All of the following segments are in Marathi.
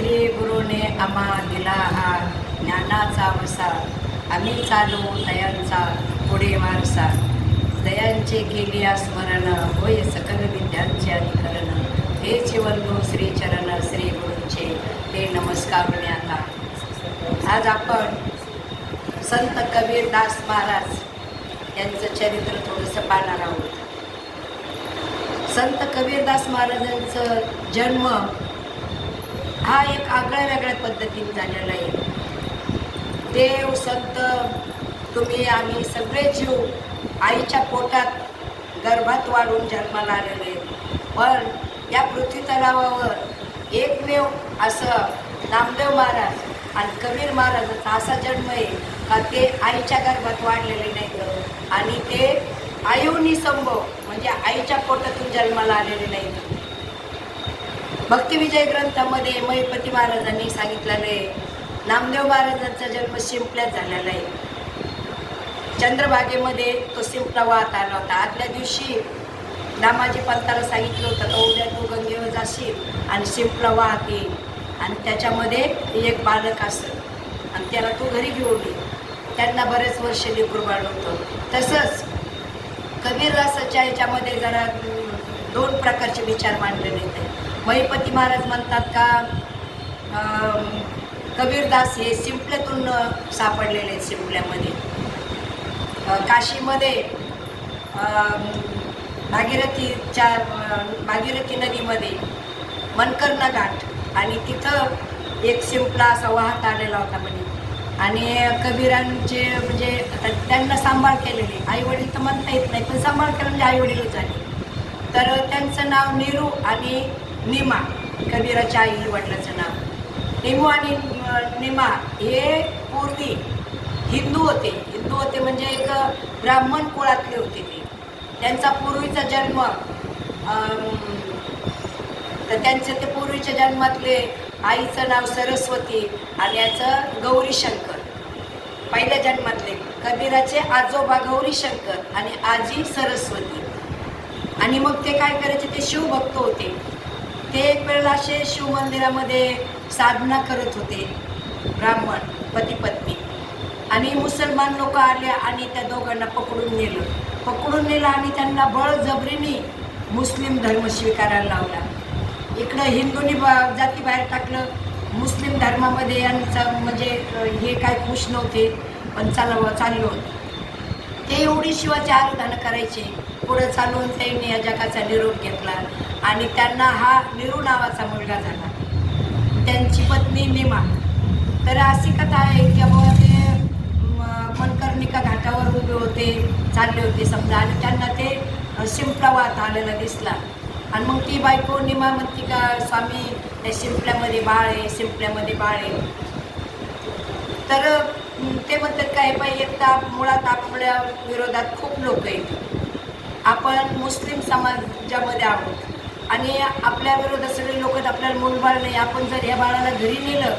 श्री गुरुने आम्हा दिला हा ज्ञानाचा वसा आम्ही चालू दयांचा पुढे वारसा. दयांचे केली स्मरण होय सकल विद्यांचे अधिकरण. हे चिवंदू श्री चरण श्री गुरूंचे हे नमस्कार ज्ञाता. आज आपण संत कबीरदास महाराज यांचं चरित्र थोडंसं पाहणार आहोत. संत कबीरदास महाराजांचं जन्म हा एक आगळ्या वेगळ्या पद्धतीने झालेला आहे देव संत तुम्ही आम्ही सगळे जीव आईच्या पोटात गर्भात वाढून जन्माला आलेले आहेत. पण या पृथ्वी तलावावर एकमेव असं नामदेव महाराज आणि कबीर महाराजांचा असा जन्म आहे का ते आईच्या गर्भात वाढलेले नाहीत आणि ते आयुनी संभव म्हणजे आईच्या पोटातून जन्माला आलेले नाहीत भक्तिविजय ग्रंथामध्ये महिपती महाराजांनी सांगितलेले नामदेव महाराजांचा जन्म शिंपल्यात झालेला आहे. चंद्रभागेमध्ये तो शिंपला वाहत आला होता. आदल्या दिवशी दामाजी पंताला सांगितलं होतं तो उद्या तू गंगेवर जाशील आणि शिंपला वाहत येईल. आणि त्याच्यामध्ये एक बालक असं आणि त्याला तू घरी घेऊन ये त्यांना बरेच वर्ष लेकरू बाळ होतं. तसंच कबीरदासाच्या ह्याच्यामध्ये जरा दोन प्रकारचे विचार मांडलेले आहेत महिपती महाराज म्हणतात का कबीरदास हे शिंपल्यातून सापडलेले आहेत शिंपल्यामध्ये. काशीमध्ये भागीरथीच्या भागीरथी नदीमध्ये मनकर्णा घाट आणि तिथं एक शिंपला असा वाहत आलेला होता म्हणे. आणि कबीरांचे म्हणजे त्यांना सांभाळ केलेले आई वडील तर म्हणता येत नाही पण सांभाळ केलं म्हणजे आई वडीलच झाले तर त्यांचं नाव नेहरू आणि निमा कबीराच्या आई वडिलाचं नाव. निमू आणि निमा हे पूर्वी हिंदू होते. हिंदू होते म्हणजे एक ब्राह्मण कुळातले होते ते. त्यांचा पूर्वीचा जन्म तर त्यांचे ते पूर्वीच्या जन्मातले आईचं नाव सरस्वती आणि याचं गौरीशंकर पहिल्या जन्मातले कबीराचे आजोबा गौरीशंकर आणि आजी सरस्वती. आणि मग ते काय करायचे? ते शिवभक्त होते. ते एक वेळेला असे शिव मंदिरामध्ये साधना करत होते ब्राह्मण पती पत्नी. आणि मुसलमान लोक आले आणि त्या दोघांना पकडून नेलं. पकडून नेलं आणि त्यांना बळजबरीने मुस्लिम धर्म स्वीकारायला लावला. इकडं हिंदूंनी बा जाती बाहेर टाकलं. मुस्लिम धर्मामध्ये यांचं म्हणजे हे काय खुश नव्हते पण चालव चाललो ते एवढी शिवाची आराधना करायचे. पुढं चालून त्यांनी या जगाचा निरोप घेतला. आणि त्यांना हा निरू नावाचा मुलगा झाला. त्यांची पत्नी निमा. तर अशी कथा आहे की बाबा ते मनकर्णिका घाटावर उभे होते चालले होते समजा आणि त्यांना ते अ, शिंपला वाहत आलेला दिसला. आणि मग ती बायको निमा म्हणते का स्वामी त्या शिंपल्यामध्ये बाळ आहे शिंपल्यामध्ये बाळ आहे. तर ते म्हणतात काय पाहिजे एकदा मुळात आपल्या विरोधात खूप लोक आहेत. आपण मुस्लिम समाजामध्ये आहोत. आणि आपल्या विरोधात सगळे लोक आपल्याला मूलबाळ नाही. आपण जर या बाळाला घरी नेलं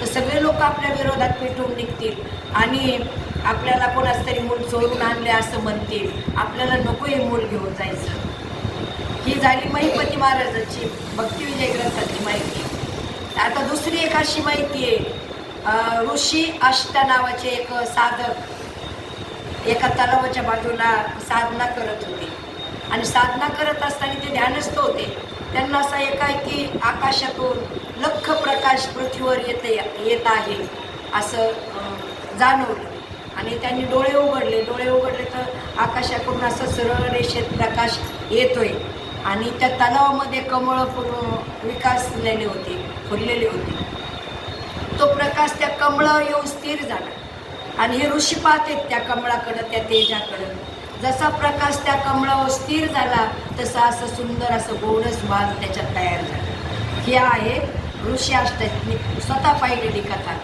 तर सगळे लोक आपल्या विरोधात पेटून निघतील. आणि आपल्याला कोणाच तरी मूल चोरून आणले असं म्हणतील. आपल्याला नको हे मूल घेऊन जायचं. ही झाली महिपती महाराजांची भक्तिविजय ग्रंथाची माहिती. आता दुसरी एक अशी माहिती आहे. ऋषी अष्टा नावाचे एक साधक एका तलावाच्या बाजूला साधना करत होते. आणि साधना करत असताना ते ध्यानस्थ होते. त्यांना असा एकाएकी आकाशातून लख प्रकाश पृथ्वीवर येत येत आहे असं जाणवलं. आणि त्यांनी डोळे उघडले. डोळे उघडले तर आकाशाकडून असं सरळ रेषेत प्रकाश येतोय. आणि त्या तलावामध्ये कमळ विकासलेले होते फुललेले होते. तो प्रकाश त्या कमळ येऊन स्थिर झाला. आणि हे ऋषी पाहतेत त्या कमळाकडं त्या तेजाकडं. जसा प्रकाश त्या कमळावर स्थिर झाला तसा असं सुंदर असं गोडस वाद त्याच्यात तयार झाला. ही आहे ऋषी अष्टमी स्वतः पाहिलेली कथा.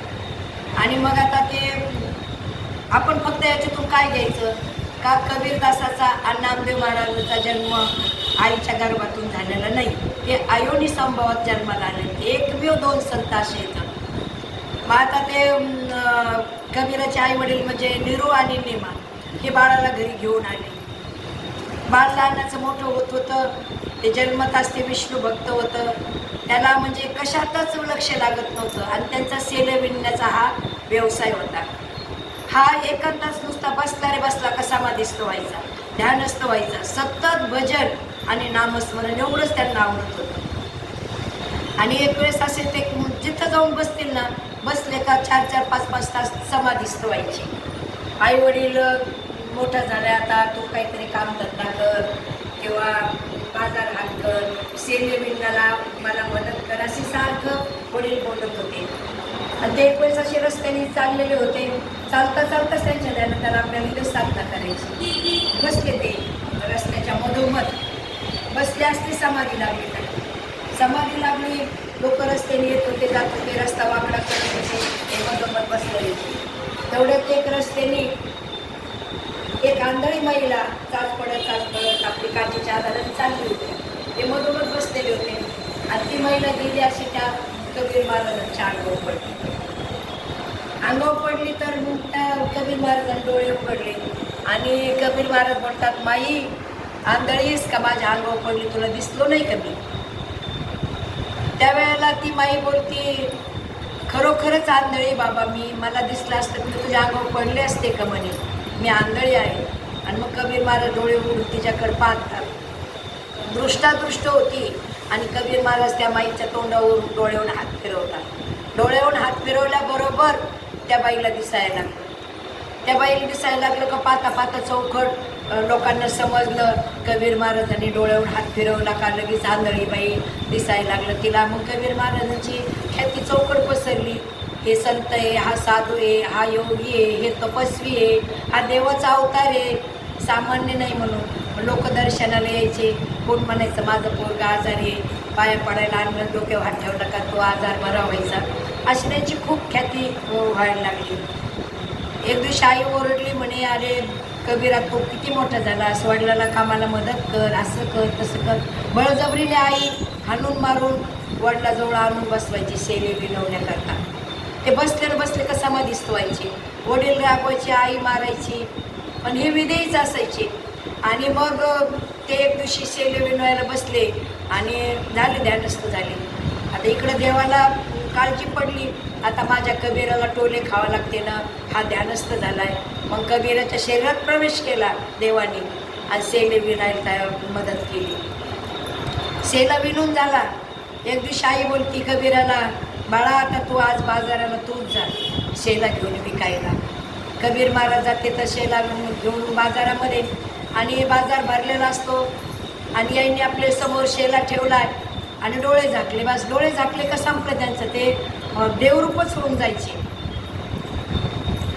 आणि मग आता ते आपण फक्त याच्यातून काय घ्यायचं? का कबीरदासाचा आणि नामदेव महाराजांचा जन्म आईच्या गर्भातून झालेला नाही ते अयोनी संभवात जन्माला आले. एकमेव दोन संत असे येतात मग आता ते कबीराचे आई वडील म्हणजे निरू आणि निमा. हे बाळाला घरी घेऊन आले. बाळ लहानाचं मोठं होत होतं. ते जन्मताच ते विष्णू भक्त होतं. त्याला म्हणजे कशातच लक्ष लागत नव्हतं. आणि त्यांचा सेल विणण्याचा हा व्यवसाय होता. हा एकंदाच नुसता बसला रे बसला कसामा दिसतो व्हायचा. ध्यानस्थ व्हायचा. सतत भजन आणि नामस्मरण एवढंच त्यांना आवडत होतं. आणि एक वेळेस असे ते जिथं जाऊन बसतील ना बसले का चार चार पाच पाच तास समाधीस्त व्हायचे. आई वडील मोठा झाला आता तू काहीतरी काम धंदा कर किंवा बाजार हात कर सेले विणण्याला मला मदत कर असे सारखं वडील बोलत होते. आणि ते एक वेळेस असे रस्त्याने चाललेले होते. चालता चालताच त्यांच्या त्यानंतर त्याला आपल्याला इथे साधना करायची. बसले ते रस्त्याच्या मधोमध. बसले असते समाधी लागली समाधी लागली लोक रस्त्याने येत होते जात होते रस्ता वाकडा करत होते ते मधोमध बसलेले तेवढ्यात एक रस्त्याने एक आंधळी महिला चाच पडत चाच पडत आपली काठीच्या आधाराने चालली होती ते मधोमध बसलेले होते. आणि ती महिला गेली अशी त्या कबीर महाराजांच्या अंगावर पडली. अंगावर पडली तर मग त्या कबीर महाराजांनी डोळे उघडले. आणि कबीर महाराज म्हणतात माई आंधळीस का? माझ्या अंगावर पडली. तुला दिसलो नाही कमी त्यावेळेला ती माई बोलती खरोखरच आंधळी बाबा मी. मला दिसलं असतं मी तुझ्या अंगावर पडले असते का म्हणे? मी आंधळी आहे. आणि मग कबीर महाराज डोळे उघडून तिच्याकडे पाहतात. दृष्टादृष्ट होती. आणि कबीर महाराज त्या माईच्या तोंडावरून डोळ्याहून हात फिरवतात. डोळ्याहून हात फिरवल्याबरोबर त्या बाईला दिसायला लागलं. त्या बाईला दिसायला लागलं का पाहता पाहता चौखट लोकांना समजलं. कबीर महाराजांनी डोळ्याहून हात फिरवला का लगेच आंधळी बाई दिसायला लागलं. तिला मग कबीर महाराजांची ख्याती चौकट पसरली. हे संत आहे हा साधू आहे हा योगी आहे हे तपस्वी आहे हा देवाचा अवतार आहे. सामान्य नाही म्हणून. लोक दर्शनाला यायचे. कोण म्हणायचं माझं पोरगा आजारी आहे. पाया पडायला आणलं डोक्यावर हात ठेवला का तो आजार बरा व्हायचा. अशी त्यांची खूप ख्याती व्हायला लागली. एक दिवशी आई ओरडली म्हणे अरे कबीरा तो किती मोठा झाला. असं वडिलाला कामाला मदत कर असं कर तसं कर. बळजबरीने आई हाणून मारून वडिलाजवळ आणून बसवायची सेवे विनवण्याकरता ते बसले बसले कसा मधीच व्हायचे वडील रागवायचे आई मारायची पण हे विधेयच असायचे. आणि मग ते एक दिवशी सेले विनवायला बसले आणि झाले ध्यानस्थ झाले. आता इकडं देवाला काळजी पडली. आता माझ्या कबीराला टोले खावा लागते ना हा ध्यानस्थ झालाय. मग कबीराच्या शरीरात प्रवेश केला देवाने आणि सेले विणायला त्या मदत केली. सेला विणून झाला. एक दिवशी आई बोलती कबीराला बाळा आता तू आज बाजाराला तूच जा. शेला घेऊन विकायला. कबीर महाराज जाते तर शेला घेऊन बाजारामध्ये. आणि बाजार भरलेला असतो. आणि यांनी आपल्यासमोर शेला ठेवलाय. आणि डोळे झाकले. बस डोळे झाकले का संपलं त्यांचं ते? देवरूपच होऊन जायचे.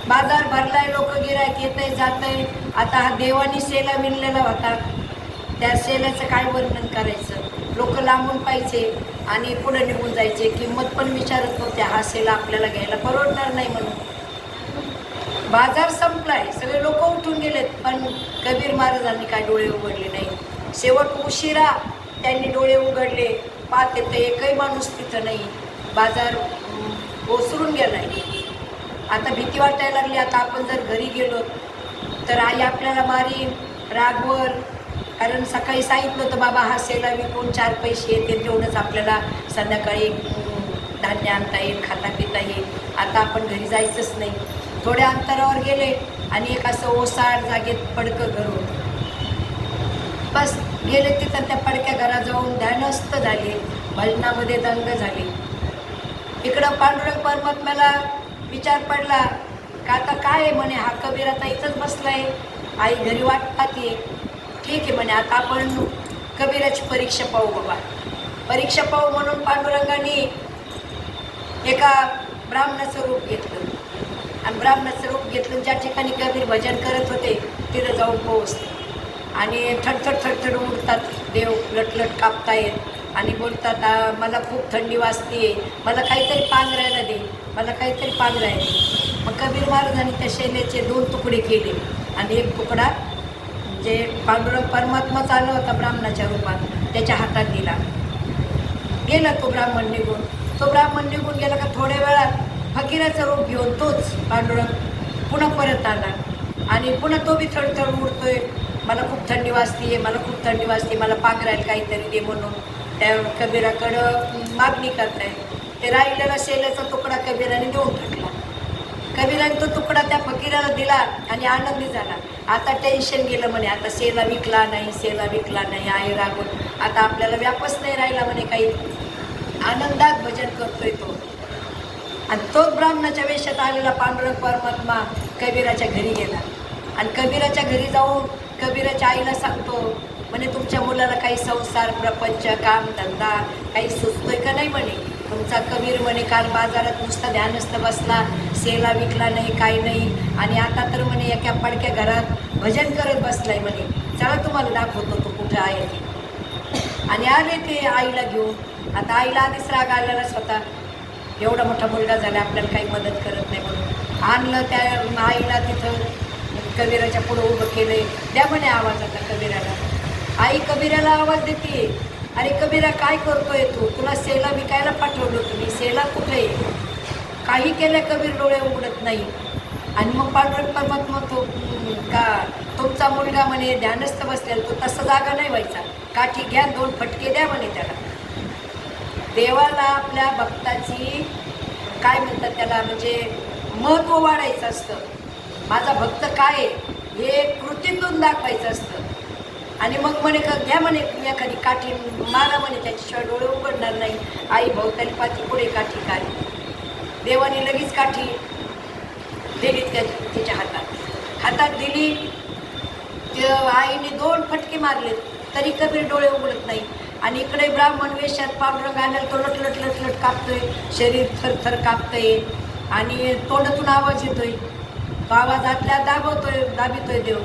बाजार भरलाय लोक गिरायक येत आहे जात आहे आता हा देवानी शेला विणलेला होता. त्या शेलाचं काय वर्णन करायचं? लोक लांबून पाहिजे आणि पुढे निघून जायचे. किंमत पण विचारत नव्हत्या हा सेल आपल्याला घ्यायला परवडणार नाही म्हणून. बाजार संपलाय. सगळे लोक उठून गेलेत पण कबीर महाराजांनी काय डोळे उघडले नाही. शेवट उशिरा त्यांनी डोळे उघडले. पाहते तर एकही माणूस तिथं नाही. बाजार ओसरून गेलाय. आता भीती वाटायला लागली. आता आपण जर घरी गेलो तर आई आपल्याला मारीन. रागवर कारण सकाळी सांगितलं तर बाबा हा सेला विकून चार पैसे येते तेवढंच आपल्याला संध्याकाळी धान्य आणता येईल खाता पिता येईल. आता आपण घरी जायचंच नाही. थोड्या अंतरावर गेले आणि एक असं ओसाड जागेत पडकं घर होतं बस गेले तिथं त्या पडक्या घरात जाऊन ध्यानस्थ झाले. भजनामध्ये दंग झाले. इकडं पांडुरंग परमात्म्याला विचार पडला का आता काय आहे? म्हणे हा कबीर आता इथंच बसलाय. आई घरी वाट पाहते ठीक आहे म्हणे आता आपण कबीराची परीक्षा पाहू बाबा. परीक्षा पाहू म्हणून पांडुरंगाने एका ब्राह्मणाचं रूप घेतलं. आणि ब्राह्मणाचं रूप घेतलं ज्या ठिकाणी कबीर भजन करत होते तिथं जाऊन पोहोचले. आणि थडथड थडथड उडतात देव लटलट कापतायत आणि बोलतात मला खूप थंडी वाजते मला काहीतरी पांघरायला दे. मला काहीतरी पांघरायला दे. मग कबीर महाराजांनी त्या शैल्याचे दोन तुकडे केले. आणि एक तुकडा जे पांडुरंग परमात्मा चालू होता ब्राह्मणाच्या रूपात त्याच्या हातात दिला. गेला तो ब्राह्मण निघून. तो ब्राह्मण निघून गेला का थोड्या वेळात फकीराचं रूप घेऊन तोच पांडुरंग पुन्हा परत आला. आणि पुन्हा तो बी थडथड उडतोय. मला खूप थंडी वाजते मला खूप थंडी वाजते मला पाकरायला काहीतरी दे म्हणून. त्या कबीराकडं मागणी करताय. ते राहिलेला शेल्याचा तुकडा कबीराने देऊन टाकला. कबीराने तो तुकडा त्या फकीराला दिला आणि आनंदी झाला. आता टेन्शन गेलं म्हणे आता सेला विकला नाही सेला विकला नाही आई रागून आता आपल्याला व्यापच नाही राहिला म्हणे काही. आनंदात भजन करतोय तो. आणि तोच ब्राह्मणाच्या वेशात आलेला पांडुरंग परमात्मा कबीराच्या घरी गेला. आणि कबीराच्या घरी जाऊन कबीराच्या आईला सांगतो म्हणे तुमच्या मुलाला काही संसार प्रपंच काम धंदा काही सुचतोय का नाही म्हणे? तुमचा कबीर म्हणे काल बाजारात नुसता ध्यानस्थ बसला सेला विकला नाही काही नाही. आणि आता तर म्हणे एका पडक्या घरात भजन करत बसलाय म्हणे. चला तुम्हाला दाखवतो तो कुठं आहे ते. आणि आले ते आईला घेऊन. आता आईला आधीच राग आलेला स्वतः एवढा मोठा मुलगा झाला आपल्याला काही मदत करत नाही म्हणून. आणलं त्या आईला तिथं. कबीराच्या पुढं उभं केलं द्या म्हणे आवाज आता कबीराला. आई कबीराला आवाज देते. अरे कबीरा काय करतोय तू? तुला सेला विकायला पाठवलं तुम्ही सेला कुठे? आहे काही केलं कबीर डोळे उघडत नाही. आणि मग पांडुरंग परमात्मा तो का? तुमचा मुलगा म्हणे ध्यानस्थ बसलेला. तो तसा जागा नाही व्हायचा. काठी घ्या दोन फटके द्या म्हणे त्याला. देवाला आपल्या भक्ताची काय म्हणतात त्याला म्हणजे महत्त्व वाढायचं असतं. माझा भक्त काय आहे? हे कृतीतून दाखवायचं असतं. आणि मग म्हणे का घ्या म्हणे एखादी काठी मारा म्हणे त्याच्याशिवाय डोळे उघडणार नाही. आई भोवताली पाठी पुढे काठी काय देवाने लगेच काठी दिली त्या तिच्या हातात. हातात दिली ते आईने दोन फटके मारले तरी कबीर डोळे उघडत नाही. आणि इकडे ब्राह्मण वेशात पांढरंग आलेला तो लटलट लटलट कापतोय शरीर थरथर कापतंय. आणि तोंडातून आवाज येतोय. तो आवाज आतल्या दाबवतोय दाबितोय देव.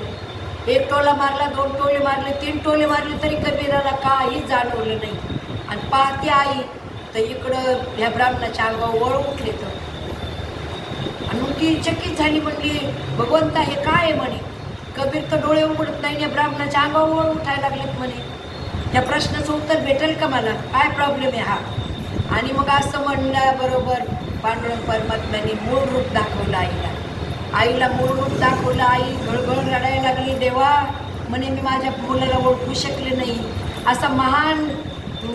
एक टोला मारला दोन टोले मारले तीन टोले मारले तरी कबीराला काही जाणवलं नाही. आणि पाहते आई तर इकडं ह्या ब्राह्मणाच्या अंगावर वळ उठले तर. आणि मग ती चकित झाली म्हणली भगवंता हे काय आहे म्हणे? कबीर तर डोळे उघडत नाही या ब्राह्मणाच्या अंगावर उठायला लागलेत म्हणे. त्या प्रश्नाचं उत्तर भेटेल का मला? काय प्रॉब्लेम आहे हा? आणि मग असं म्हणल्याबरोबर पांडुरंग परमात्म्याने मूळ रूप दाखवलं आईला. आईला मूळ दाखवलं आई घळघळ रडायला लागली देवा. म्हणे मी माझ्या मुलाला ओळखू शकले नाही. असा महान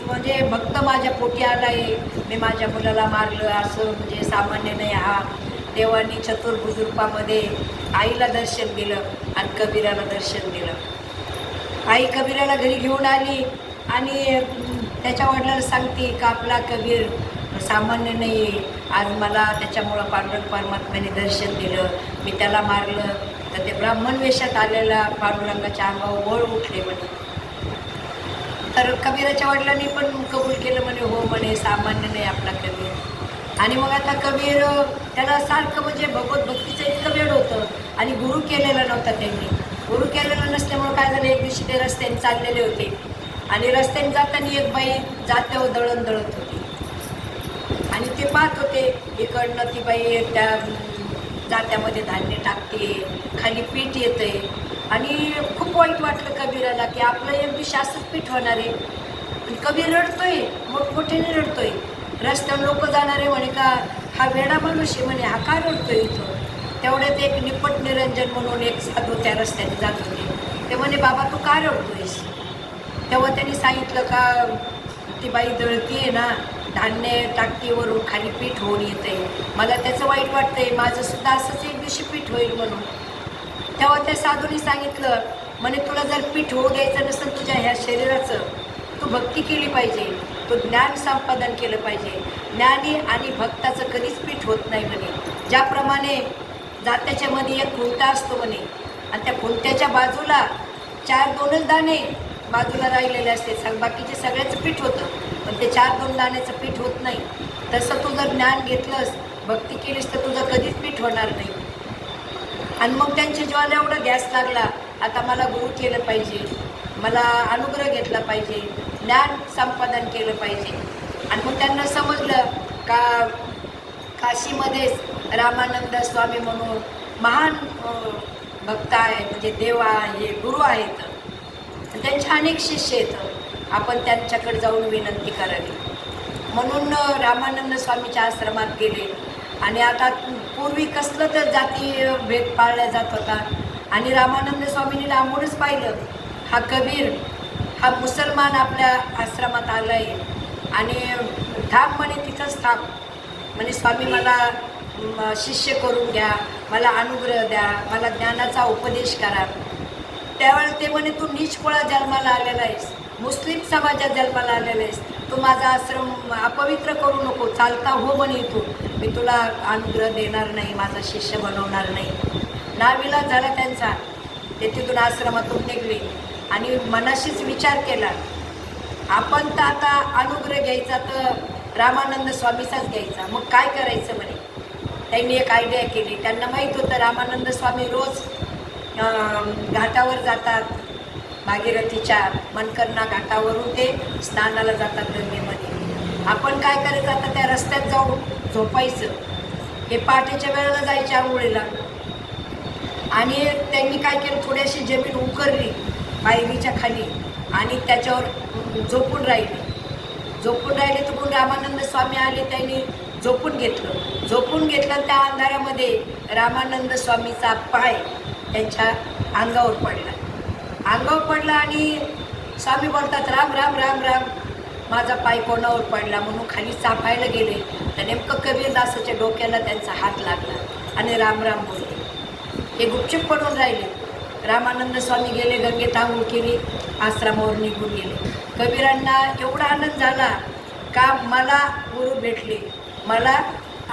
म्हणजे भक्त माझ्या पोटी आला आहे मी माझ्या मुलाला मारलं असं म्हणजे सामान्य नाही हा. देवानी चतुर्भुज रूपामध्ये आईला दर्शन दिलं आणि कबीराला दर्शन दिलं. आई कबीराला घरी घेऊन आली आणि त्याच्या वडिलांना सांगते का आपला कबीर सामान्य नाही आहे. आज मला त्याच्यामुळं पांडुरंग परमात्म्याने दर्शन दिलं. मी त्याला मारलं. तर ते ब्राह्मण वेशात आलेला पांडुरंगाच्या अंगावर वळ उठले म्हणे. तर कबीराच्या वडिलांनी पण कबूल केलं म्हणे हो म्हणे सामान्य नाही आपला कबीर. आणि मग आता कबीर त्याला सारखं म्हणजे भगवत भक्तीचं इतकं वेळ होतं. आणि गुरु केलेला नव्हता त्यांनी. गुरु केलेला नसल्यामुळं काय झालं? एक दिवशी ते रस्त्याने चाललेले होते. आणि रस्त्याने जाताना एक बाई जात्यावर दळण दळत होती. आणि ते पाहत होते इकडनं ती बाई त्या जात्यामध्ये धान्य टाकते खाली पीठ येते आणि खूप वाईट वाटलं कबीराला की आपलं एक दिवशी पीठ होणार आहे. आणि कबीर रडतोय मोठमोठ्याने रडतोय. रस्त्यावर लोक जाणारे म्हणे का हा वेडा माणूस आहे म्हणे हा का रडतोय इथं? तेवढ्यात एक निपट निरंजन म्हणून एक साधू त्या रस्त्याने जात होते. ते म्हणे बाबा तू का रडतोयस? तेव्हा त्यांनी सांगितलं का ती बाई दळती आहे ना धान्य टाकतीवरून खाली पीठ होऊन येते. मला त्याचं वाईट वाटतंय. माझं सुद्धा असंच एक दिवशी पीठ होईल म्हणून. तेव्हा त्या साधूने सांगितलं म्हणे तुला जर पीठ होऊ द्यायचं नसेल तुझ्या ह्या शरीराचं तू भक्ती केली पाहिजे. तू ज्ञान संपादन केलं पाहिजे. ज्ञानी आणि भक्ताचं कधीच पीठ होत नाही म्हणे. ज्याप्रमाणे जात्याच्या मध्ये एक खुंटा असतो म्हणे. आणि त्या खुंट्याच्या बाजूला चार दोनच दाणे बाजूला राहिलेले असते. सग बाकीचे सगळ्याचं पीठ होतं. पण ते चार दोन दाण्याचं पीठ होत नाही. तसं तू जर ज्ञान घेतलंस भक्ती केलीस तर तुझं कधीच पीठ होणार नाही. आणि मग त्यांच्या जीवाला एवढा गॅस लागला आता मला गुरु केलं पाहिजे. मला अनुग्रह घेतला पाहिजे. ज्ञान संपादन केलं पाहिजे. आणि मग त्यांना समजलं का काशीमध्येच रामानंद स्वामी म्हणून महान भक्त आहे म्हणजे देव आहे गुरु आहेत. त्यांच्या त्यांचे अनेक शिष्य आहेत आपण त्यांच्याकडे जाऊन विनंती करावी. म्हणून रामानंद स्वामीच्या आश्रमात गेले. आणि आता पूर्वी कसलं तर जाती भेद पाळला जात होता. आणि रामानंद स्वामींनी लांबूनच पाहिलं. हा कबीर हा मुसलमान आपल्या आश्रमात आला आहे आणि थांब म्हणे तिथंच थांब. म्हणे स्वामी मला शिष्य करून द्या मला अनुग्रह द्या. मला ज्ञानाचा उपदेश करा. त्यावेळेला ते म्हणे तू निष्फळा जन्माला आलेला आहेस. मुस्लिम समाजात जन्माला आलेला आहेस. तू माझा आश्रम अपवित्र करू नको. चालता हो म्हणे तू मी तुला अनुग्रह देणार नाही माझा शिष्य बनवणार नाही. नाविला झाला त्यांचा. ते तिथून आश्रमातून निघले आणि मनाशीच विचार केला आपण तर आता अनुग्रह घ्यायचा तर रामानंद स्वामीचाच घ्यायचा. मग काय करायचं म्हणे? त्यांनी एक आयडिया केली. त्यांना माहीत होतं रामानंद स्वामी रोज घाटावर जातात. भागीरथीच्या मनकर्णा घाटावरून ते स्नानाला जातात गंगेमध्ये. आपण काय करत आता त्या रस्त्यात जाऊन झोपायचं. हे पहाटेच्या वेळेला जायचे आंघोळीला. आणि त्यांनी काय केलं थोडीशी जमीन उकरली पायरीच्या खाली आणि त्याच्यावर झोपून राहिली. झोपून राहिले तर कोण रामानंद स्वामी आले त्यांनी झोपून घेतलं. झोपून घेतलं त्या अंधारामध्ये रामानंद स्वामीचा पाय त्यांच्या अंगावर पडला. अंगावर पडला आणि स्वामी बोलतात राम राम राम राम. माझा पाय कोणावर पडला? म्हणून खाली चापायला गेले. तर नेमकं कबीरदासाच्या डोक्याला त्यांचा हात लागला आणि राम राम बोलले. हे गुपचूप पडून राहिले. रामानंद स्वामी गेले गंगेत आंघोळ केली आश्रमावर निघून गेले. कबीरांना एवढा आनंद झाला का? मला गुरु भेटले. मला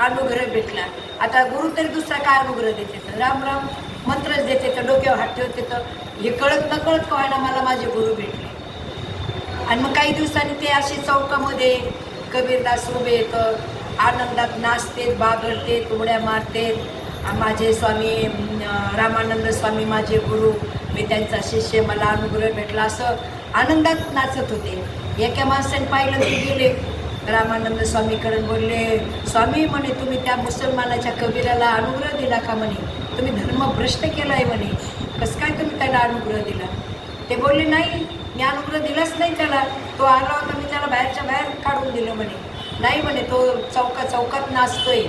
अनुग्रह भेटला. आता गुरु तरी दुसरा काय अनुग्रह देते? तर राम राम. मंत्रच देते तर डोक्यावर हात ठेवते तर हे कळत न कळत मला माझे गुरु भेटले. आणि मग काही दिवसांनी ते असे चौकामध्ये कबीरदास उभे येतं आनंदात नाचतेत बागडतेत उड्या मारतेत. माझे स्वामी रामानंद स्वामी माझे गुरु मी त्यांचा शिष्य मला अनुग्रह भेटला. असं आनंदात नाचत होते. एका माणसाने पाहिलं ते गेले रामानंद स्वामीकडे बोलले स्वामी म्हणे तुम्ही त्या मुसलमानाच्या कबीराला अनुग्रह दिला का म्हणे? तुम्ही धर्म भ्रष्ट केला आहे म्हणे. कसं काय तुम्ही त्याला अनुग्रह दिला? ते बोलले नाही मी अनुग्रह दिलाच नाही त्याला. तो आला होता मी त्याला बाहेरच्या बाहेर काढून दिलं म्हणे. नाही म्हणे तो चौका चौकात नाचतोय.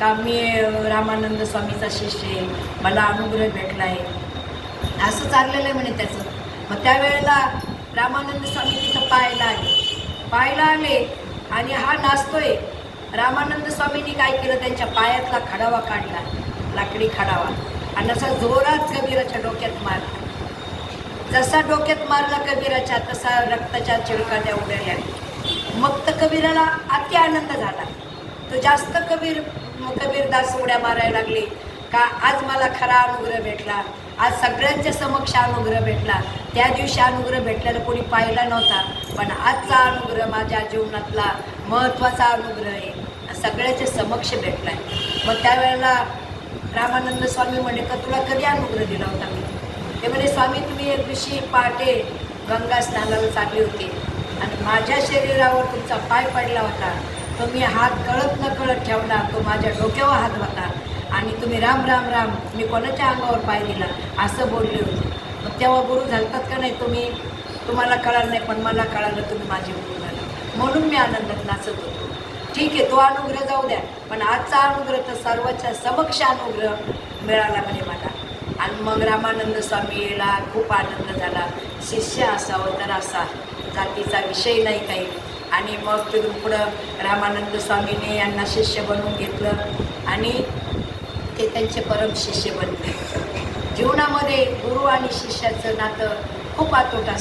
का मी रामानंद स्वामीचा शिष्य आहे? मला अनुग्रह भेटला आहे असं चाललेलं आहे म्हणे त्याचं. मग त्यावेळेला रामानंद स्वामी तिथं पाहायला आले. पाहायला आले आणि हा नाचतोय. रामानंद स्वामींनी काय केलं? त्यांच्या पायातला खडावा काढला. लाकडी खडावा. आणि असा जोरात कबीराच्या डोक्यात मारला. जसा डोक्यात मारला कबीराच्या तसा रक्ताच्या चिळकाट्या उडल्या मग तर कबीराला अति आनंद झाला. तो जास्त कबीर कबीरदास उड्या मारायला लागले. का आज मला खरा अनुग्रह भेटला. आज सगळ्यांच्या समक्ष अनुग्रह भेटला. त्या दिवशी अनुग्रह भेटलेला कोणी पाहिला नव्हता पण आजचा अनुग्रह माझ्या जीवनातला महत्त्वाचा अनुग्रह आहे. सगळ्याच्या समक्ष भेटला आहे मग त्यावेळेला रामानंद स्वामी म्हणे का तुला कधी अनुग्रह दिला होता मी? ते म्हणे स्वामी तुम्ही एक दिवशी पहाटे गंगा स्नानाला चालले होते आणि माझ्या शरीरावर तुमचा पाय पडला होता. तुम्ही हात कळत न कळत ठेवला तो माझ्या डोक्यावर हात होता आणि तुम्ही राम राम राम मी कोणाच्या अंगावर पाय दिला असं बोलले होते. मग तेव्हा गुरु झालतात का नाही तुम्ही तुम्हाला कळालं नाही पण मला कळालं तुम्ही माझे गुरु झाला. म्हणून मी आनंदात नाचत होतो. ठीक आहे तो अनुग्रह जाऊ द्या पण आजचा अनुग्रह तर सर्वांच्या समक्ष अनुग्रह मिळाला म्हणे मला. आणि मग रामानंद स्वामीला खूप आनंद झाला. शिष्य असावं तर असा जातीचा विषय नाही काही. आणि मग तिथून पुढं रामानंद स्वामीने यांना शिष्य बनवून घेतलं आणि ते त्यांचे परम शिष्य बनले. जीवनामध्ये गुरु आणि शिष्याचं नातं खूप आतोट असतं